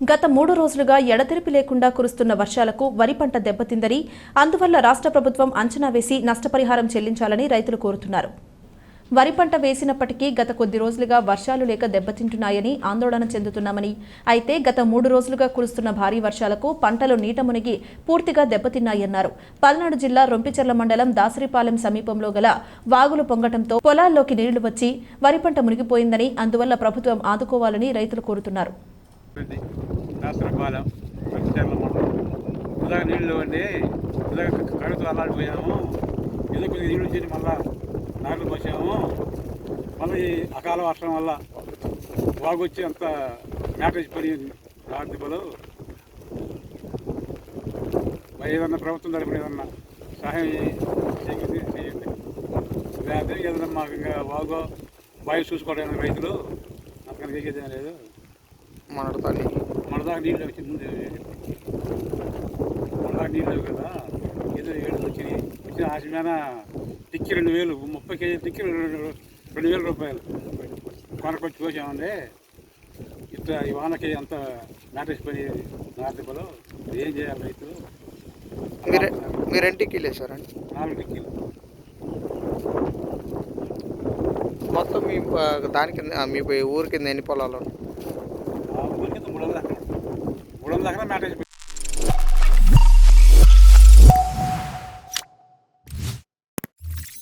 గత మూడు రోజులుగా ఎడతెరిపి లేకుండా కురుస్తున్న వర్షాలకు వరి పంట దెబ్బతిందని అందువల్ల రాష్ట్ర ప్రభుత్వం అంచనా వేసి నష్టపరిహారం చెల్లించాలని రైతులు కోరుతున్నారు. వరి పంట వేసినప్పటికీ గత కొద్ది రోజులుగా వర్షాలు లేక దెబ్బతింటున్నాయని ఆందోళన చెందుతున్నామని అయితే గత మూడు రోజులుగా కురుస్తున్న భారీ వర్షాలకు పంటలు నీట మునిగి పూర్తిగా దెబ్బతిన్నాయన్నారు. పల్నాడు జిల్లా రొంపిచెర్ల మండలం దాసరిపాలెం సమీపంలో గల వాగులు పొంగటంతో పొలాల్లోకి నీళ్ళు వచ్చి వరి పంట మునిగిపోయిందని అందువల్ల ప్రభుత్వం ఆదుకోవాలని రైతులు కోరుతున్నారు. శాస్త్రపాలెం మంచిర్యాల మండలం ఇలాగ నీళ్ళు అండి ఇలాగ కడుతూ అల్లాడిపోయాము ఏదో కొద్దిగా నీళ్ళు వచ్చి మళ్ళా నాట్లు పోసాము. మళ్ళీ ఈ అకాల వర్షం వల్ల బాగొచ్చి అంత మ్యాటేజ్ పని ఆర్థికలు మరి ఏదన్నా ప్రభుత్వం తరపున ఏదన్నా సహాయం చేయండి చేయండి. లేకపోతే ఏదన్నా మాకు ఇంకా బాగో బావి చూసుకోవడానికి రైతులు అంతకన్నా చేసేదేం లేదు. మనడతాని దాకా నీళ్ళు వచ్చి ముందు దాకా నీళ్ళు లేవు కదా ఏదో ఏడు వచ్చినాయి. వచ్చిన ఆశ మీద టిక్కి రెండు వేలు ముప్పై కేజీ టిక్కి రెండు రెండు వేల రూపాయలు. కొనకొచ్చి పోసామండి ఇట్లా ఈ వానకి అంత నాటేసి పని నాటిపలు. ఏం చేయాలి రైతులు మీరు మీరు ఇంటికి వెళ్ళేసారండి నాలుగు టిక్కీలు. మొత్తం మీ దాని కింద మీ ఊరి కింద ఎన్ని పొలాలు ఉన్నాయి? ఆ ఊరికి మూడు వందల దాకా మూడు వందల దాకా నాటేసి